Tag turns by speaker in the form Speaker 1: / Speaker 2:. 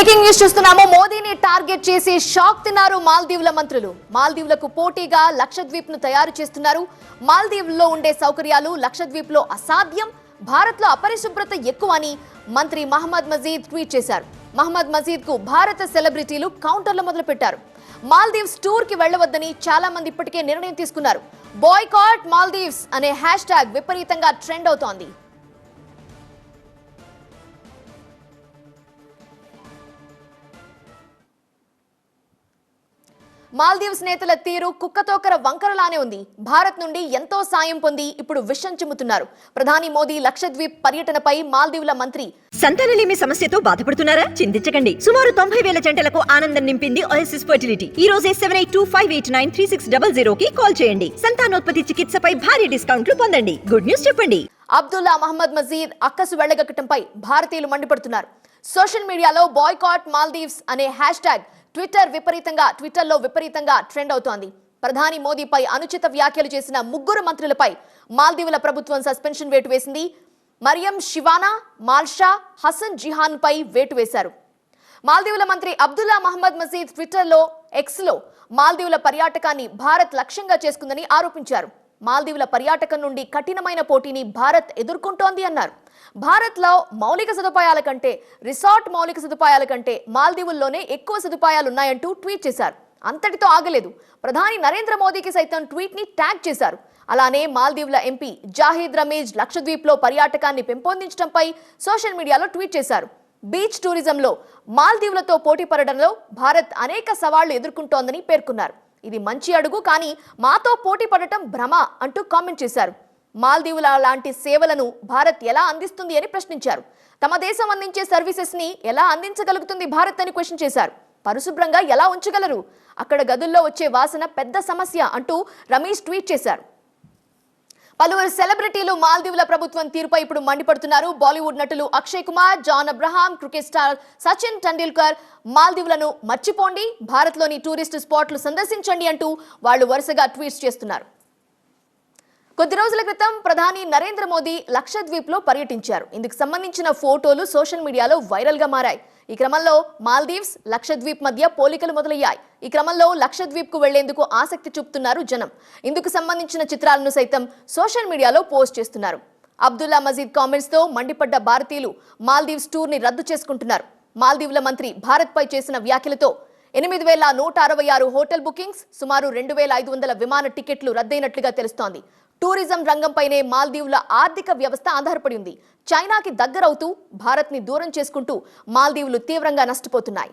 Speaker 1: Breaking news చూస్తున్నాము. మోదీని target చేసి షాక్ తిన్నారు మాల్దీవుల మంత్రులు. మాల్దీవులకు పోటీగా లక్షద్వీప్ను తయారు చేస్తున్నారు. మాల్దీవుల్లో ఉండే సౌకర్యాలు లక్షద్వీప్లో అసాధ్యం. భారత్లో అపరిశుభ్రత ఎక్కువ అని మంత్రి మహమ్మద్ మజీద్ ట్వీట్ చేశారు. మహమ్మద్ మజీద్కు భారత సెలబ్రిటీలు కౌంటర్లు మొదలుపెట్టారు. మాల్దీవ్స్ టూర్కి వెళ్ళవద్దని చాలా మంది ఇప్పటికే నిర్ణయం తీసుకున్నారు. బాయ్కాట్ మాల్దీవ్స్ అనే హ్యాష్ ట్యాగ్ విపరీతంగా ట్రెండ్ అవుతోంది. మాల్దీవ్స్ నేతల తీరు కుక్కతోకర వంకరలానే ఉంది. భారత్ నుండి ఎంతో సాయం పొంది ఇప్పుడు విషం చిమ్ముతున్నారు. ప్రధాని మోదీ లక్షద్వీప్ పర్యటనపై మాల్దీవుల మంత్రి
Speaker 2: సంతానలేమి సమస్యతో బాధపడుతున్నారా? చింతించకండి. సుమారు తొంభై వేల జంటలకు ఆనందం నింపింది ఓఎస్ఎస్ ఫర్టిలిటీ ఈ రోజే seven eight two five eight nine three six double zero కి కాల్ చేయండి. సంతానోత్పత్తి చికిత్సపై భారీ డిస్కౌంట్లు పొందండి. గుడ్ న్యూస్ చెప్పండి.
Speaker 1: అబ్దుల్లా మహమ్మద్ మజీద్ అక్కసు వెళ్ళగక్కటంపై భారతీయులు మండిపడుతున్నారు. సోషల్ మీడియాలో బాయ్కాట్ మాల్దీవ్స్ అనే హ్యాష్ ట్యాగ్ ట్విట్టర్ విపరీతంగా ట్విట్టర్లో విపరీతంగా ట్రెండ్ అవుతోంది. ప్రధాని మోదీపై అనుచిత వ్యాఖ్యలు చేసిన ముగ్గురు మంత్రులపై మాల్దీవుల ప్రభుత్వం సస్పెన్షన్ వేటు వేసింది. మరియం శివానా మాల్షా హసన్ జిహాన్ పై వేటు వేశారు. మాల్దీవుల మంత్రి అబ్దుల్లా మహమ్మద్ మజీద్ ట్విట్టర్లో ఎక్స్లో మాల్దీవుల పర్యాటకాన్ని భారత్ లక్ష్యంగా చేసుకుందని ఆరోపించారు. మాల్దీవుల పర్యాటకం నుండి కఠినమైన పోటీని భారత్ ఎదుర్కొంటోంది అన్నారు. భారత్లో మౌలిక సదుపాయాల కంటే రిసార్ట్ మౌలిక సదుపాయాల కంటే మాల్దీవుల్లోనే ఎక్కువ సదుపాయాలు ఉన్నాయంటూ ట్వీట్ చేశారు. అంతటితో ఆగలేదు. ప్రధాని నరేంద్ర మోదీకి సైతం ట్వీట్ని ట్యాగ్ చేశారు. అలానే మాల్దీవుల ఎంపీ జాహీద్ రమేజ్ లక్షద్వీప్లో పర్యాటకాన్ని పెంపొందించడంపై సోషల్ మీడియాలో ట్వీట్ చేశారు. బీచ్ టూరిజంలో మాల్దీవులతో పోటీ పడడంలో భారత్ అనేక సవాళ్ళు ఎదుర్కొంటోందని పేర్కొన్నారు. ఇది మంచి అడుగు కానీ మాతో పోటీ పడటం భ్రమ అంటూ కామెంట్ చేశారు. మాల్దీవుల లాంటి సేవలను భారత్ ఎలా అందిస్తుంది అని ప్రశ్నించారు. తమ దేశం అందించే సర్వీసెస్ని ఎలా అందించగలుగుతుంది భారత్ అని క్వశ్చన్ చేశారు. పరిశుభ్రంగా ఎలా ఉంచగలరు? అక్కడ గదుల్లో వచ్చే వాసన పెద్ద సమస్య అంటూ రమేష్ ట్వీట్ చేశారు. పలువురు సెలబ్రిటీలు మాల్దీవుల ప్రభుత్వం తీరుపై ఇప్పుడు మండిపడుతున్నారు. బాలీవుడ్ నటులు అక్షయ్ కుమార్ జాన్ అబ్రహాం క్రికెట్ స్టార్ సచిన్ టెండూల్కర్ మాల్దీవులను మర్చిపోండి. భారత్లోని టూరిస్ట్ స్పాట్లు సందర్శించండి అంటూ వాళ్ళు వరుసగా ట్వీట్స్ చేస్తున్నారు. కొద్ది రోజుల క్రితం ప్రధాని నరేంద్ర మోదీ లక్షద్వీప్లో పర్యటించారు. ఇందుకు సంబంధించిన ఫోటోలు సోషల్ మీడియాలో వైరల్గా మారాయి. ఈ క్రమంలో మాల్దీవ్స్ లక్షద్వీప్ మధ్య పోలికలు మొదలయ్యాయి. ఈ క్రమంలో లక్షద్వీప్కు వెళ్ళేందుకు ఆసక్తి చూపుతున్నారు జనం. ఇందుకు సంబంధించిన చిత్రాలను సైతం సోషల్ మీడియాలో పోస్ట్ చేస్తున్నారు. అబ్దుల్లా మజీద్ కామెంట్స్తో మండిపడ్డ భారతీయులు మాల్దీవ్స్ టూర్ని రద్దు చేసుకుంటున్నారు. మాల్దీవుల మంత్రి భారత్ పై చేసిన వ్యాఖ్యలతో ఎనిమిది వేల నూట అరవై ఆరు హోటల్ బుకింగ్స్ సుమారు రెండు వేల ఐదు వందల విమాన టికెట్లు రద్దయినట్లుగా తెలుస్తోంది. టూరిజం రంగంపైనే మాల్దీవుల ఆర్థిక వ్యవస్థ ఆధారపడి ఉంది. చైనాకి దగ్గరవుతూ భారత్ని దూరం చేసుకుంటూ మాల్దీవులు తీవ్రంగా నష్టపోతున్నాయి.